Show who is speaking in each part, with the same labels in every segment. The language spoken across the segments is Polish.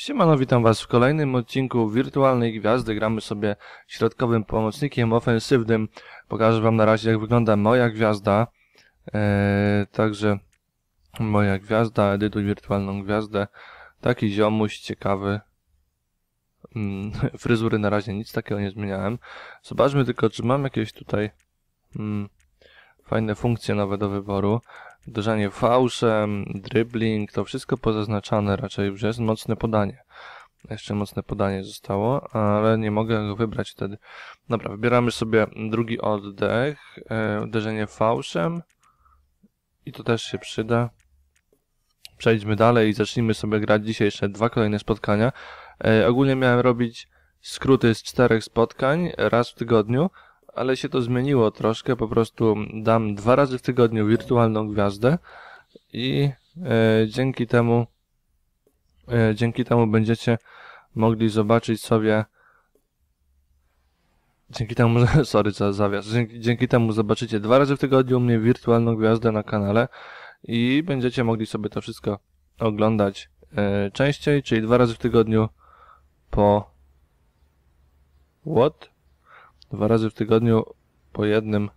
Speaker 1: Siemano, witam was w kolejnym odcinku Wirtualnej Gwiazdy. Gramy sobie środkowym pomocnikiem ofensywnym. Pokażę wam na razie jak wygląda moja gwiazda. Eee, także moja gwiazda, edytuj wirtualną gwiazdę. Taki ziomuś ciekawy. Mm, fryzury na razie nic takiego nie zmieniałem. Zobaczmy tylko, czy mam jakieś tutaj mm, fajne funkcje nowe do wyboru. Uderzanie fałszem, dribbling, to wszystko pozaznaczane raczej już jest. Mocne podanie. Jeszcze mocne podanie zostało, ale nie mogę go wybrać wtedy. Dobra, wybieramy sobie drugi oddech, e, uderzenie fałszem i to też się przyda. Przejdźmy dalej i zacznijmy sobie grać dzisiaj jeszcze dwa kolejne spotkania. E, ogólnie miałem robić skróty z czterech spotkań raz w tygodniu, ale się to zmieniło troszkę, po prostu dam dwa razy w tygodniu wirtualną gwiazdę i e, dzięki temu e, dzięki temu będziecie mogli zobaczyć sobie dzięki temu, sorry za zawias, dzięki, dzięki temu zobaczycie dwa razy w tygodniu mnie wirtualną gwiazdę na kanale i będziecie mogli sobie to wszystko oglądać e, częściej, czyli dwa razy w tygodniu po what? Dwa razy w tygodniu po jednym.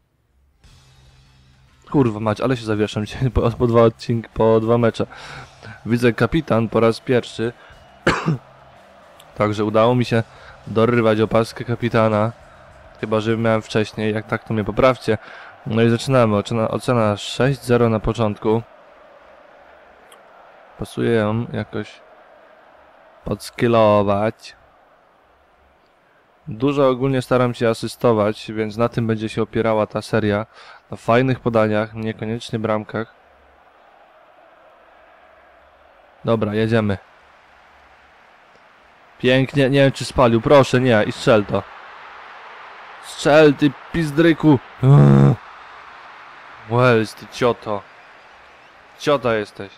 Speaker 1: Kurwa mać, ale się zawieszam dzisiaj po, po dwa odcinki, po dwa mecze. Widzę kapitan po raz pierwszy. Także udało mi się dorywać opaskę kapitana. Chyba, że miałem wcześniej. Jak tak, to mnie poprawcie. No i zaczynamy. Ocena, ocena 6-0 na początku. Pasuje ją jakoś podskillować. Dużo ogólnie staram się asystować, więc na tym będzie się opierała ta seria. Na fajnych podaniach, niekoniecznie bramkach. Dobra, jedziemy. Pięknie, nie wiem czy spalił, proszę nie, i strzel to. Strzel ty pizdryku. Wells, ty cioto. Ciota jesteś.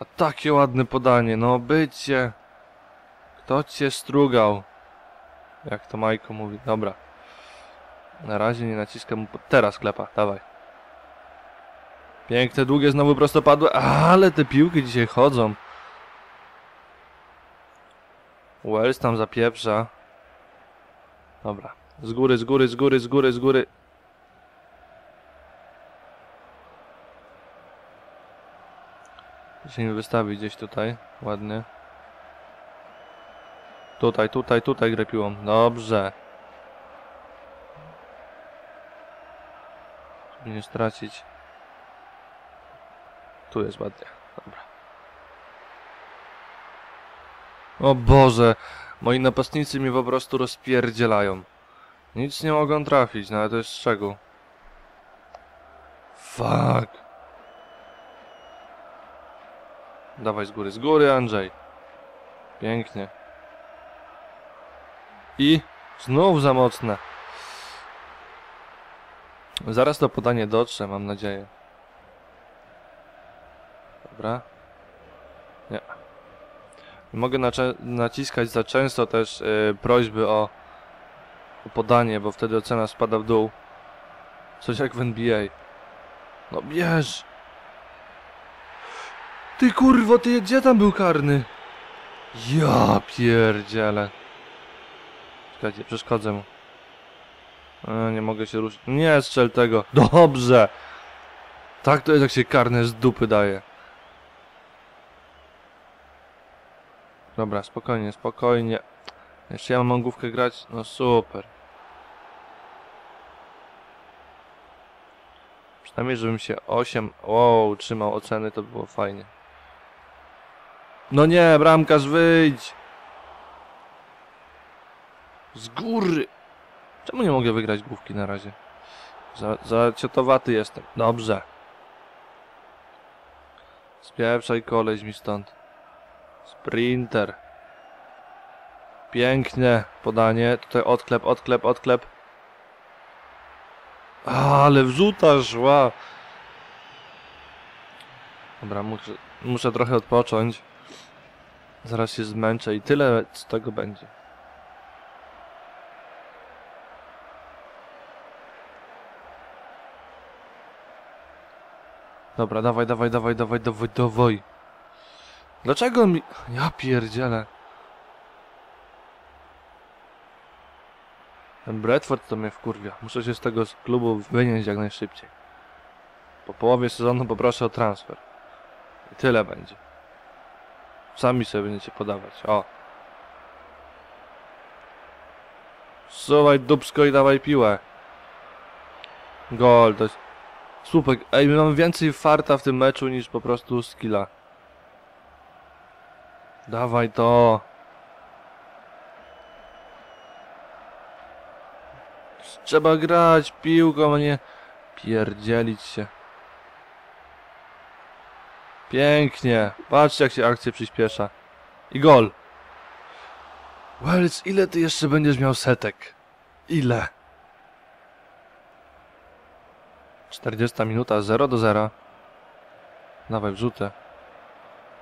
Speaker 1: A takie ładne podanie, no bycie. Kto cię strugał? Jak to Majko mówi. Dobra. Na razie nie naciskam mu... Teraz klepa, dawaj. Piękne, długie, znowu prostopadłe. Ale te piłki dzisiaj chodzą. Wells tam zapieprza. Dobra. Z góry, z góry, z góry, z góry, z góry. Się mi wystawi gdzieś tutaj. Ładnie. Tutaj, tutaj, tutaj grę. Dobrze. Nie stracić. Tu jest ładnie. Dobra. O Boże. Moi napastnicy mnie po prostu rozpierdzielają. Nic nie mogą trafić, no ale to jest z czego? Fuck. Dawaj z góry, z góry Andrzej. Pięknie. I znów za mocne. Zaraz to podanie dotrze, mam nadzieję. Dobra. Nie. Mogę naciskać za często też yy, prośby o, o podanie, bo wtedy ocena spada w dół. Coś jak w NBA. No bierz! Ty kurwo, ty gdzie tam był karny? Ja pierdzielę. Czekajcie, przeszkodzę mu. A, nie mogę się ruszyć. Nie strzel tego. Dobrze. Tak to jest, jak się karne z dupy daje. Dobra, spokojnie, spokojnie. Jeszcze ja mam główkę grać? No super. Przynajmniej, żebym się 8... Wow, trzymał oceny, to było fajnie. No nie, bramkarz, wyjdź! Z góry! Czemu nie mogę wygrać główki na razie? Za, za ciotowaty jestem. Dobrze. Spieprzaj koleś mi stąd. Sprinter. Pięknie podanie. Tutaj odklep, odklep, odklep. Ale wrzuta szła. Dobra, muszę, muszę trochę odpocząć. Zaraz się zmęczę i tyle z tego będzie. Dobra, dawaj, dawaj, dawaj, dawaj, dawaj, dawaj. Dlaczego mi... Ja pierdzielę. Ten Bradford to mnie wkurwia. Muszę się z tego klubu wynieść jak najszybciej. Po połowie sezonu poproszę o transfer. I tyle będzie. Sami sobie będziecie podawać. O. Suwaj dubsko i dawaj piłę. Gol, to jest... Słupek. Ej, my mamy więcej farta w tym meczu niż po prostu skilla. Dawaj to. Trzeba grać piłką, a nie pierdzielić się. Pięknie. Patrzcie jak się akcja przyspiesza. I gol. Wells, ile ty jeszcze będziesz miał setek? Ile? 40 minuta, 0 do 0. Dawaj, wrzutę.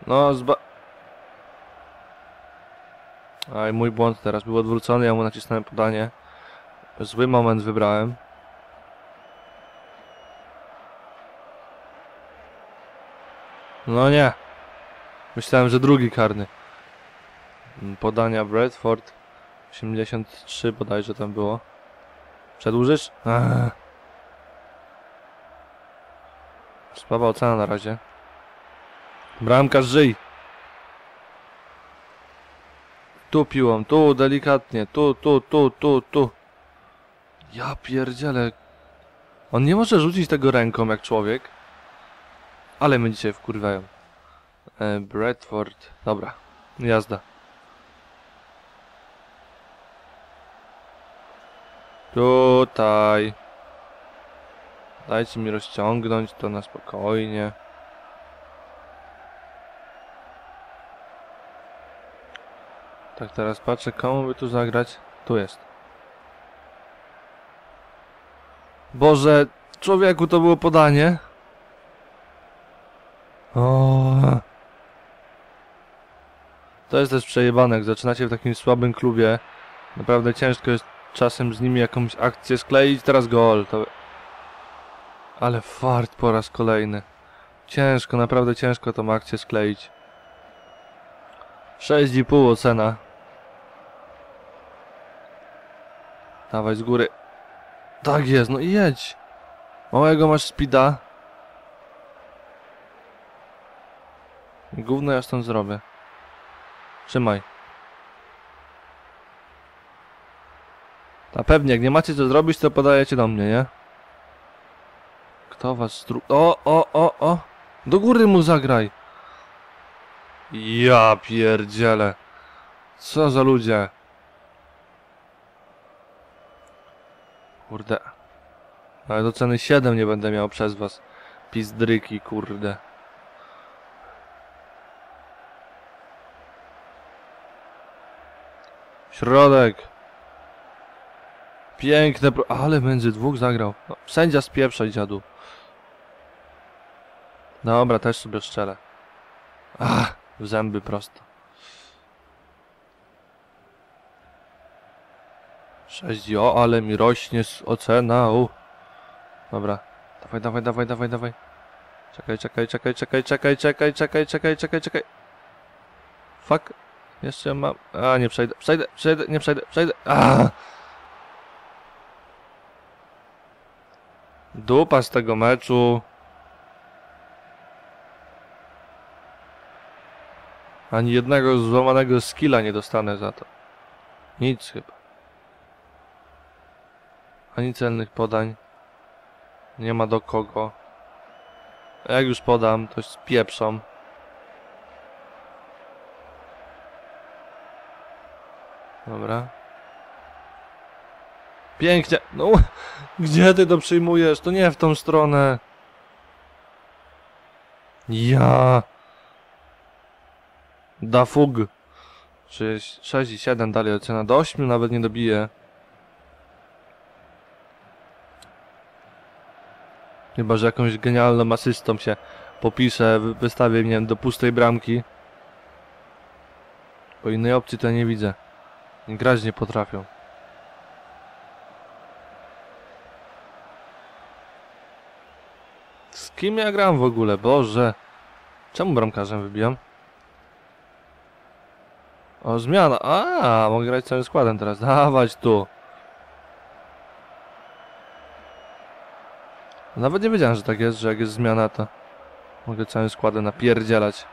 Speaker 1: No, zba... Aj, mój błąd teraz był odwrócony, ja mu nacisnąłem podanie. Zły moment wybrałem. No nie. Myślałem, że drugi karny. Podania Bradford. 83 bodajże tam było. Przedłużysz? Słaba ocena na razie. Bramka żyj. Tu piłą, tu delikatnie, tu, tu, tu, tu, tu. Ja pierdzielę. On nie może rzucić tego ręką jak człowiek. Ale my dzisiaj wkurwają. E, Bradford. Dobra. Jazda. Tutaj. Dajcie mi rozciągnąć to na spokojnie. Tak, teraz patrzę, komu by tu zagrać. Tu jest. Boże, człowieku, to było podanie. O. To jest też przejebane, jak zaczynacie w takim słabym klubie. Naprawdę ciężko jest czasem z nimi jakąś akcję skleić. Teraz gol. To... Ale fart po raz kolejny. Ciężko, naprawdę ciężko tą akcję skleić. 6,5 ocena. Dawaj z góry. Tak jest, no i jedź. Małego masz speeda. Gówno ja stąd zrobię. Trzymaj. A pewnie, jak nie macie co zrobić, to podajecie do mnie, nie? Kto was stru... O, o, o, o! Do góry mu zagraj! Ja pierdzielę. Co za ludzie. Kurde. Ale do ceny 7 nie będę miał przez was. Pizdryki, kurde. Środek. Piękne, ale między dwóch zagrał. No, sędzia spieprzaj, dziadu. Dobra, też sobie szczelę. Ach, w zęby prosto. 6, o, ale mi rośnie ocena. U. Dobra. Dawaj, dawaj, dawaj, dawaj, dawaj. Czekaj, czekaj, czekaj, czekaj, czekaj, czekaj, czekaj, czekaj, czekaj, czekaj. Fuck. Jeszcze mam... A, nie przejdę, przejdę, przejdę, nie przejdę, przejdę. A! Dupa z tego meczu. Ani jednego złamanego skilla nie dostanę za to. Nic chyba. Ani celnych podań. Nie ma do kogo. Jak już podam, to spieprzą. Dobra. Pięknie. No, gdzie ty to przyjmujesz? To nie w tą stronę. Ja. Da fug. 6 i 7 dalej ocena. Do 8 nawet nie dobije. Chyba, że jakąś genialną asystą się popiszę, wy- wystawię, nie do pustej bramki. Bo innej opcji to ja nie widzę. Grać nie potrafią. Z kim ja gram w ogóle? Boże. Czemu bramkarzem wybijam? O, zmiana. A, mogę grać całym składem teraz. Dawać tu. Nawet nie wiedziałem, że tak jest, że jak jest zmiana, to mogę całym składem napierdzielać.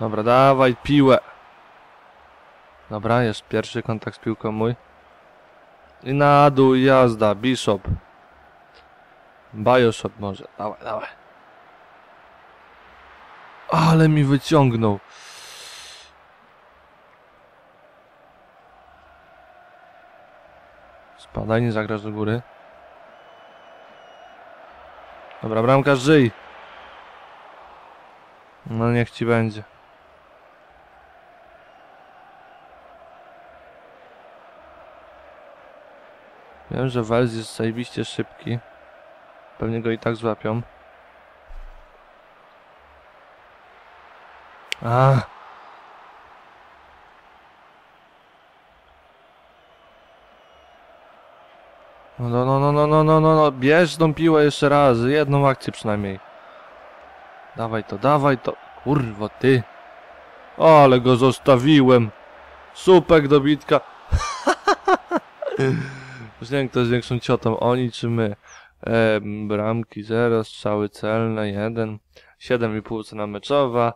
Speaker 1: Dobra, dawaj piłę. Dobra, jest pierwszy kontakt z piłką mój. I na dół jazda, Bishop. Bioshot może. Dawaj, dawaj. Ale mi wyciągnął. Spadaj, nie zagrasz do góry. Dobra, bramka żyj. No niech ci będzie. Wiem, że Wels jest zajebiście szybki. Pewnie go i tak złapią. A. No, no, no, no, no, no, no, no, no, bierz tą piłę jeszcze raz, jedną akcję przynajmniej. Dawaj to, dawaj to, kurwa ty. Ale go zostawiłem. Supek dobitka. Już nie wiem, kto jest większą ciotą, oni czy my. E, bramki 0, strzały celne 1, 7,5 cena meczowa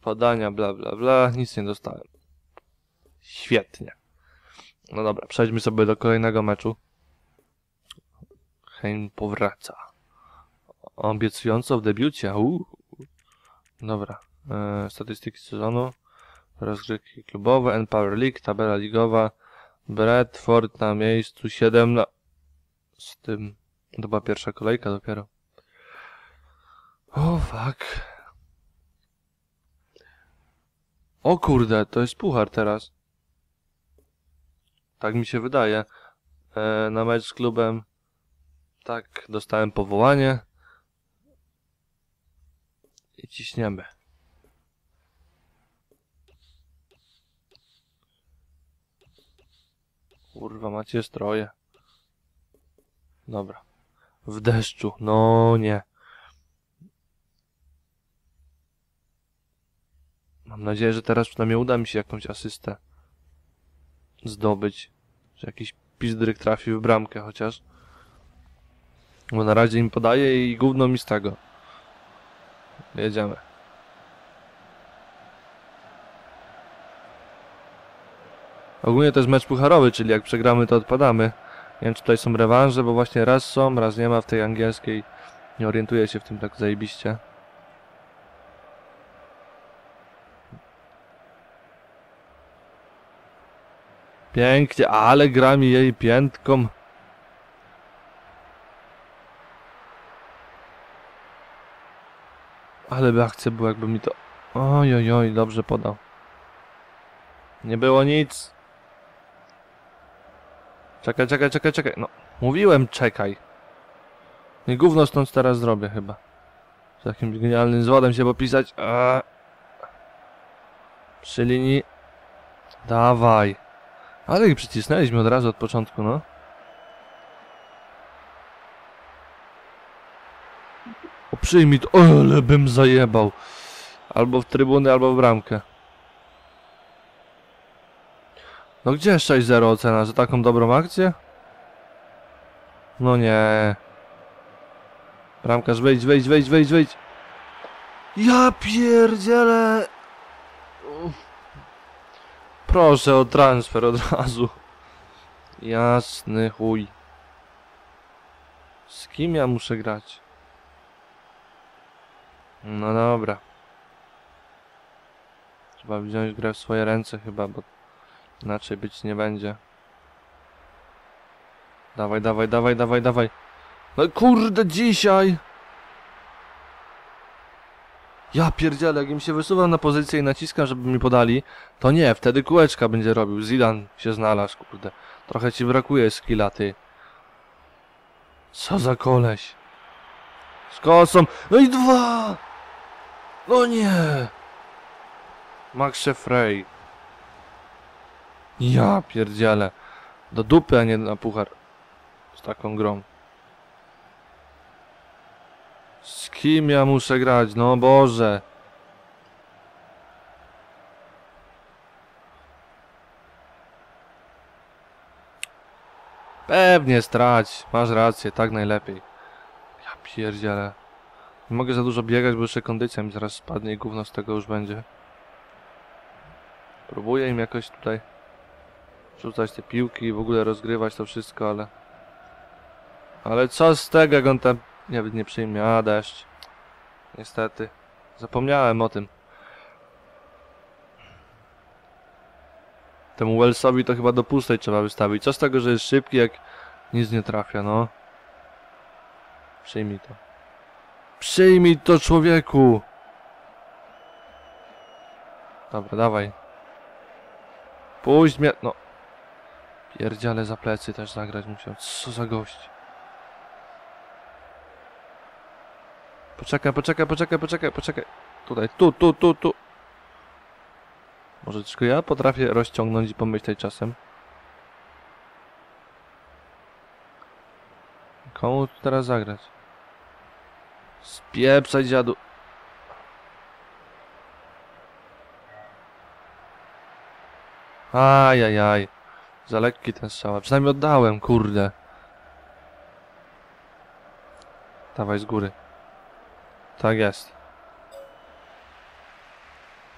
Speaker 1: podania bla bla bla, nic nie dostałem. Świetnie. No dobra, przejdźmy sobie do kolejnego meczu. Hein powraca. Obiecująco w debiucie. Uuu. Dobra. E, statystyki sezonu. Rozgrywki klubowe, N-Power League, tabela ligowa. Bradford na miejscu 7 na... Z tym... To była pierwsza kolejka dopiero. O, fuck. O kurde, to jest puchar teraz. Tak mi się wydaje. E, na mecz z klubem tak, dostałem powołanie. I ciśniemy. Kurwa, macie stroje. Dobra. W deszczu. No nie. Mam nadzieję, że teraz przynajmniej uda mi się jakąś asystę zdobyć. Że jakiś pizdryk trafi w bramkę chociaż. Bo na razie im podaje i gówno mi z tego. Jedziemy. Ogólnie to jest mecz pucharowy, czyli jak przegramy to odpadamy. Nie wiem czy tutaj są rewanże, bo właśnie raz są, raz nie ma w tej angielskiej. Nie orientuję się w tym tak zajebiście. Pięknie, ale gra mi jej piętką. Ale by akcja była, jakby mi to... Oj, oj, oj, dobrze podał. Nie było nic. Czekaj, czekaj, czekaj, czekaj. No, mówiłem czekaj. Nie gówno stąd teraz zrobię chyba. Z jakimś genialnym zwodem się popisać. Eee. Przy linii. Dawaj. Ale ich przycisnęliśmy od razu od początku, no. O, przyjmij to. Ale bym zajebał. Albo w trybuny, albo w bramkę. No gdzie 6-0 ocena? Za taką dobrą akcję? No nie. Bramkarz, wejdź, wejdź, wejdź, wejdź, wejdź. Ja pierdzielę. Proszę o transfer od razu. Jasny chuj. Z kim ja muszę grać? No dobra. Trzeba wziąć grę w swoje ręce chyba, bo inaczej być nie będzie. Dawaj, dawaj, dawaj, dawaj, dawaj. No kurde, dzisiaj! Ja pierdzielę, jak im się wysuwam na pozycję i naciskam, żeby mi podali, to nie, wtedy kółeczka będzie robił. Zidan się znalazł, kurde. Trochę ci brakuje skilla, ty. Co za koleś. Z kosą. No i dwa! No nie! Max Frey. Ja pierdzielę. Do dupy, a nie na puchar. Z taką grą. Z kim ja muszę grać? No Boże. Pewnie strać. Masz rację, tak najlepiej. Ja pierdzielę. Nie mogę za dużo biegać, bo jeszcze kondycja mi zaraz spadnie i gówno z tego już będzie. Próbuję im jakoś tutaj rzucać te piłki i w ogóle rozgrywać to wszystko, ale... Ale co z tego, jak on tam nie, nie przyjmie. A, deszcz. Niestety. Zapomniałem o tym. Temu Wellsowi to chyba do pustej trzeba wystawić. Co z tego, że jest szybki, jak nic nie trafia, no. Przyjmij to. Przyjmij to, człowieku! Dobra, dawaj. Puść mnie, no. Pierdziale za plecy też zagrać musiał. Co za gość. Poczekaj, poczekaj, poczekaj, poczekaj, poczekaj. Tutaj, tu, tu, tu, tu. Może tylko ja potrafię rozciągnąć i pomyśleć czasem. Komu tu teraz zagrać? Spieprzaj dziadu. Ajajaj. Za lekki ten strzał. Przynajmniej oddałem, kurde. Dawaj z góry. Tak jest.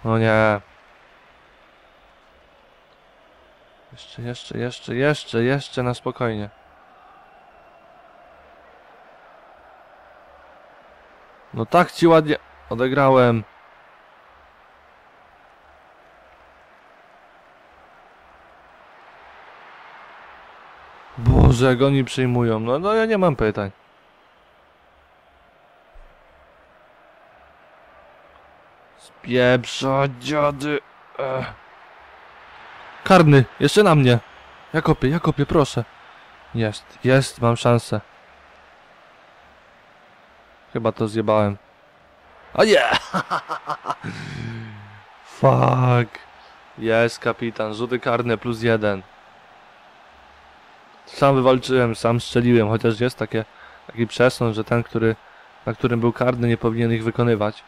Speaker 1: O nie. Jeszcze, jeszcze, jeszcze, jeszcze, jeszcze na spokojnie. No tak ci ładnie odegrałem. Boże, jak oni przyjmują. No, no ja nie mam pytań. Spieprza dziady. Ech. Karny, jeszcze na mnie. Ja kopię, ja kopię, proszę. Jest, jest, mam szansę. Chyba to zjebałem. A nie! Fuck. Jest kapitan, rzuty karne plus jeden. Sam wywalczyłem, sam strzeliłem, chociaż jest takie, taki przesąd, że ten, który, na którym był karny, nie powinien ich wykonywać.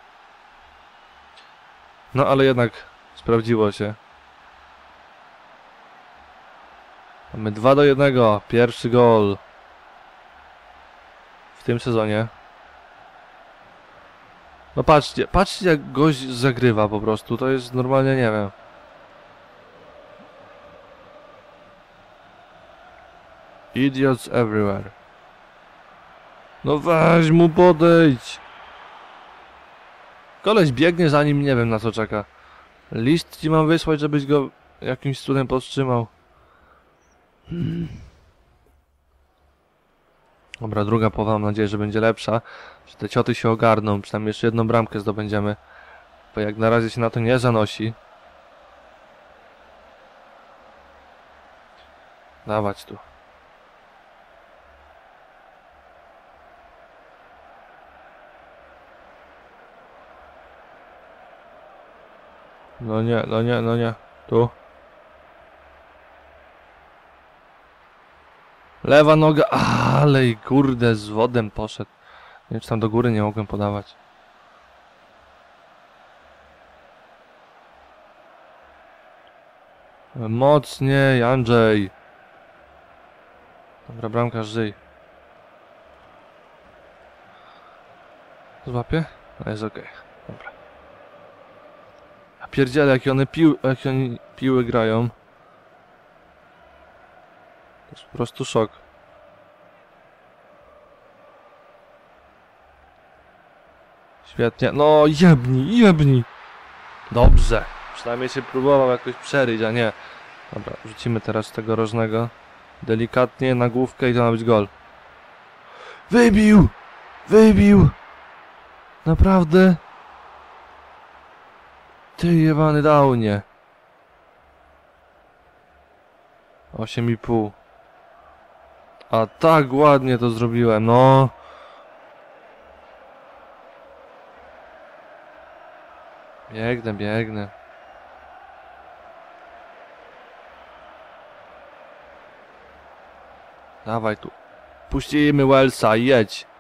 Speaker 1: No ale jednak sprawdziło się. Mamy 2 do 1. Pierwszy gol. W tym sezonie. No patrzcie, patrzcie jak gość zagrywa po prostu. To jest normalnie, nie wiem. Idiots everywhere. No weź mu podejdź. Koleś biegnie za nim, nie wiem na co czeka. List ci mam wysłać, żebyś go jakimś cudem powstrzymał. Dobra, druga połowa mam nadzieję, że będzie lepsza. Że te cioty się ogarną, przynajmniej jeszcze jedną bramkę zdobędziemy. Bo jak na razie się na to nie zanosi. Dawać tu. No nie, no nie, no nie. Tu. Lewa noga, ale i kurde z wodem poszedł. Nie wiem, czy tam do góry nie mogłem podawać. Mocniej, Andrzej. Dobra, bramkarz żyj. Złapie? No jest okej. Dobra. Ja pierdzielę, jakie one pił, jakie oni piły grają. To jest po prostu szok. Świetnie. No jebni, jebni. Dobrze. Przynajmniej się próbował jakoś przeryć, a nie. Dobra, rzucimy teraz tego rożnego. Delikatnie na główkę i to ma być gol. Wybił! Wybił! Naprawdę? Ty jebany downie. 8,5. A tak ładnie to zrobiłem, no. Biegnę, biegnę. Dawaj tu. Puścimy Wellsa, jedź.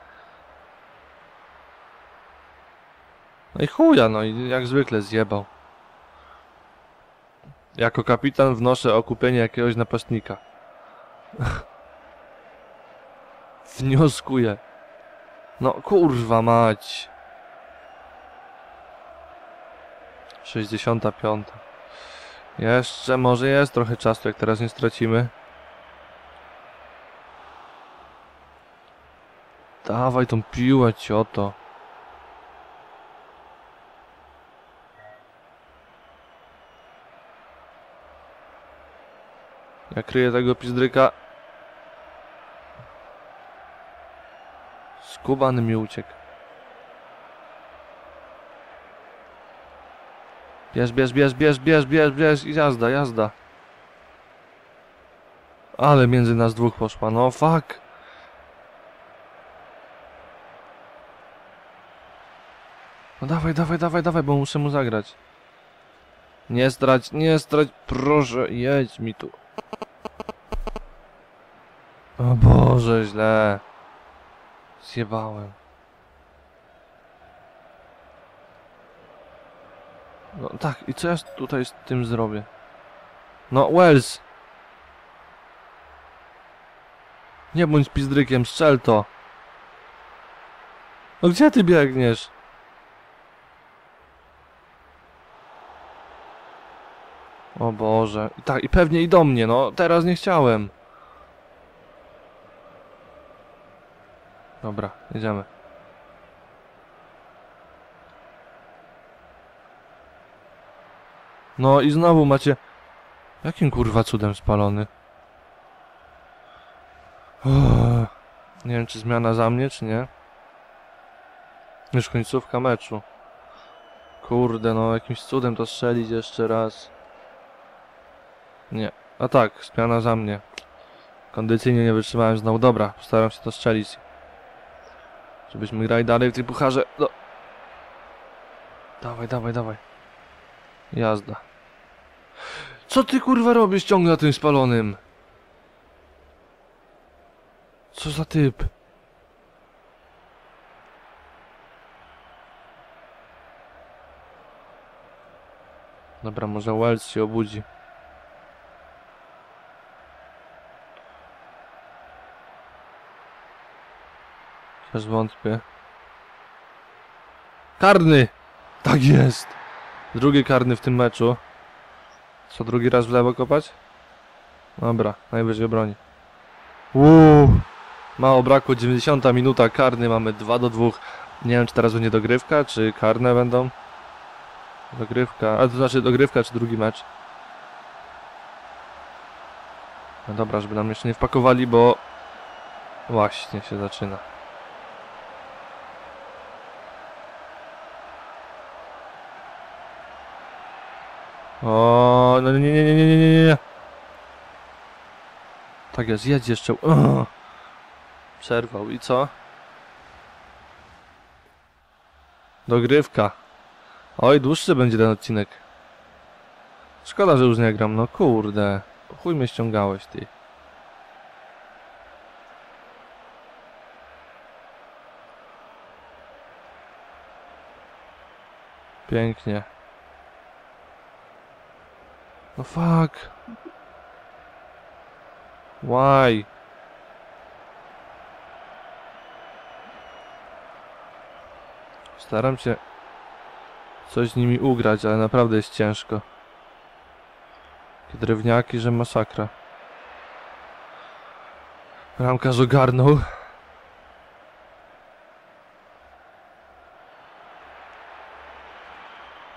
Speaker 1: No i chuja, no i jak zwykle zjebał. Jako kapitan wnoszę o kupienie jakiegoś napastnika. wnioskuję. No kurwa mać. 65. Jeszcze może jest trochę czasu, jak teraz nie stracimy. Dawaj tą piłę, cioto. Ja kryję tego pizdryka. Skubany mi uciekł. Bierz, bierz, bierz, bierz, bierz, bierz, bierz i jazda, jazda. Ale między nas dwóch poszła, no fuck. No dawaj, dawaj, dawaj, dawaj, bo muszę mu zagrać. Nie strać, nie strać, proszę, jedź mi tu. O Boże, źle. Zjebałem. No tak, i co ja tutaj z tym zrobię? No, Wells! Nie bądź pizdrykiem, strzel to! No gdzie ty biegniesz? O Boże. I tak, i pewnie i do mnie, no. Teraz nie chciałem. Dobra, jedziemy. No i znowu macie... Jakim kurwa cudem spalony? Uff. Nie wiem, czy zmiana za mnie, czy nie. Już końcówka meczu. Kurde, no jakimś cudem to strzelić jeszcze raz. Nie. A tak, zmiana za mnie. Kondycyjnie nie wytrzymałem znowu. Dobra, postaram się to strzelić. Żebyśmy grali dalej w tej pucharze. No. Dawaj, dawaj, dawaj. Jazda. Co ty kurwa robisz ciągle na tym spalonym? Co za typ? Dobra, może Wells się obudzi. Też wątpię. Karny! Tak jest! Drugi karny w tym meczu. Co, drugi raz w lewo kopać? Dobra, najwyżej broni. Uuu, mało brakło, 90 minuta, karny mamy 2 do 2. Nie wiem, czy teraz będzie dogrywka, czy karne będą. Dogrywka, a to znaczy dogrywka, czy drugi mecz. No dobra, żeby nam jeszcze nie wpakowali, bo właśnie się zaczyna. O, no nie, nie, nie, nie, nie, nie, nie. Tak jest, jedź jeszcze. Ugh. Przerwał i co? Dogrywka. Oj, dłuższy będzie ten odcinek. Szkoda, że już nie gram, no kurde. Chuj mnie ściągałeś, ty. Pięknie. No fuck. Why? Staram się coś z nimi ugrać, ale naprawdę jest ciężko. Drewniaki, że masakra. Ramkarz ogarnął.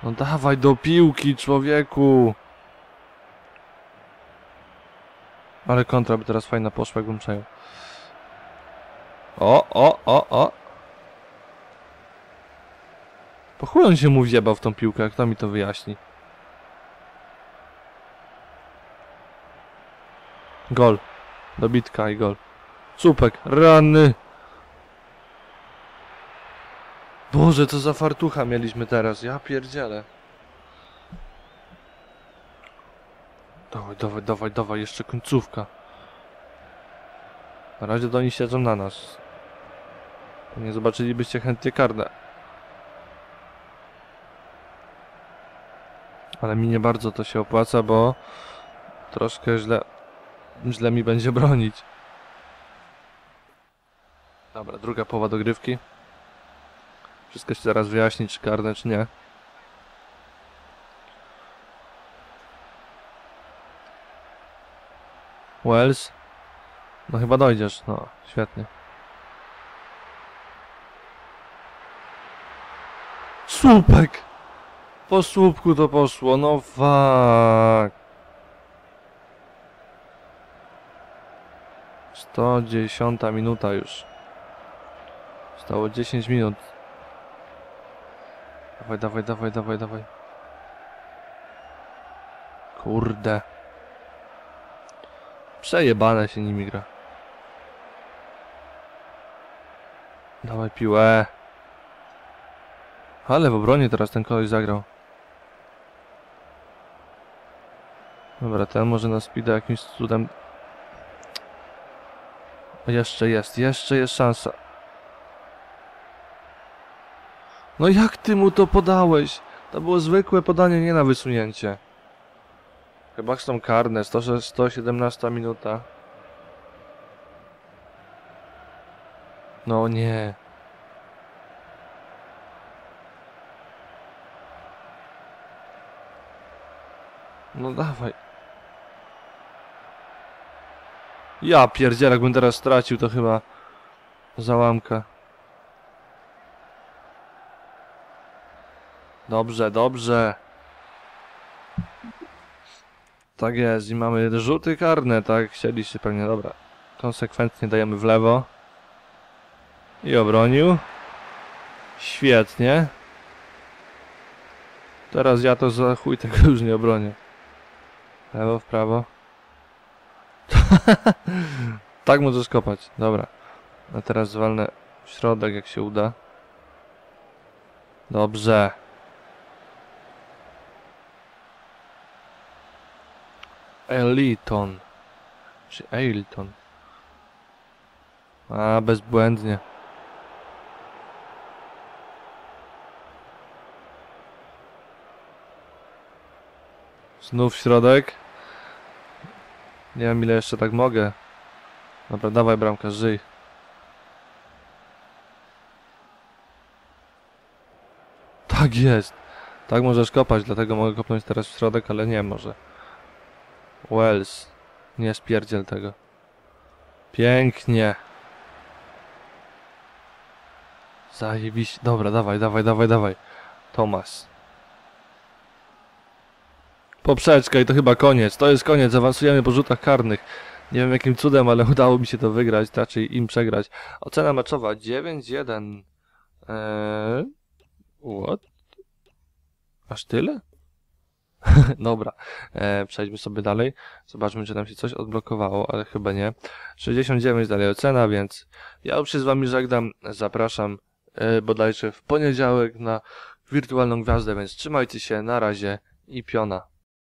Speaker 1: No dawaj do piłki, człowieku! Ale kontra by teraz fajna poszła, jakbym przejął. O, o, o, o! Po chuj on się mu wjebał w tą piłkę, jak to mi to wyjaśni. Gol. Dobitka i gol. Słupek. Rany. Boże, co za fartucha mieliśmy teraz. Ja pierdzielę. Dawaj, dawaj, dawaj, dawaj. Jeszcze końcówka. Na razie to oni siedzą na nas. Nie zobaczylibyście chętnie karne. Ale mi nie bardzo to się opłaca, bo troszkę źle, źle mi będzie bronić. Dobra, druga połowa dogrywki. Wszystko się zaraz wyjaśni, czy karne, czy nie. Wells? No chyba dojdziesz, no, świetnie. Słupek! Po słupku to poszło, no fuck. 110 minuta już. Zostało 10 minut. Dawaj, dawaj, dawaj, dawaj, dawaj. Kurde. Przejebane się nimi gra. Dawaj piłę. Ale w obronie teraz ten koleś zagrał. Dobra, ten może na speeda jakimś cudem... Jeszcze jest, jeszcze jest szansa. No jak ty mu to podałeś? To było zwykłe podanie, nie na wysunięcie. Chyba są karne, 100, 117 minuta. No nie. No dawaj. Ja pierdzielę, jakbym teraz stracił, to chyba załamka. Dobrze, dobrze. Tak jest i mamy rzuty karne, tak chcieliście pewnie, dobra. Konsekwentnie dajemy w lewo. I obronił. Świetnie. Teraz ja to za chuj tego już nie obronię. Lewo, w prawo. tak możesz kopać, dobra. A teraz zwalnę w środek, jak się uda. Dobrze. Eliton. Czy Ailton? A, bezbłędnie. Znów środek. Nie wiem ile jeszcze tak mogę. Dobra, dawaj bramka, żyj. Tak jest. Tak możesz kopać, dlatego mogę kopnąć teraz w środek, ale nie może. Wells. Nie spierdziel tego. Pięknie. Zajebiście. Dobra, dawaj, dawaj, dawaj, dawaj. Tomas. Poprzeczka i to chyba koniec. To jest koniec. Awansujemy po rzutach karnych. Nie wiem jakim cudem, ale udało mi się to wygrać, raczej im przegrać. Ocena meczowa 9-1. Eee... What? Aż tyle? Dobra, e, przejdźmy sobie dalej. Zobaczmy, czy nam się coś odblokowało, ale chyba nie. 69 dalej ocena, więc ja już się z wami żegnam. Zapraszam e, bodajże w poniedziałek na wirtualną gwiazdę, więc trzymajcie się, na razie i piona.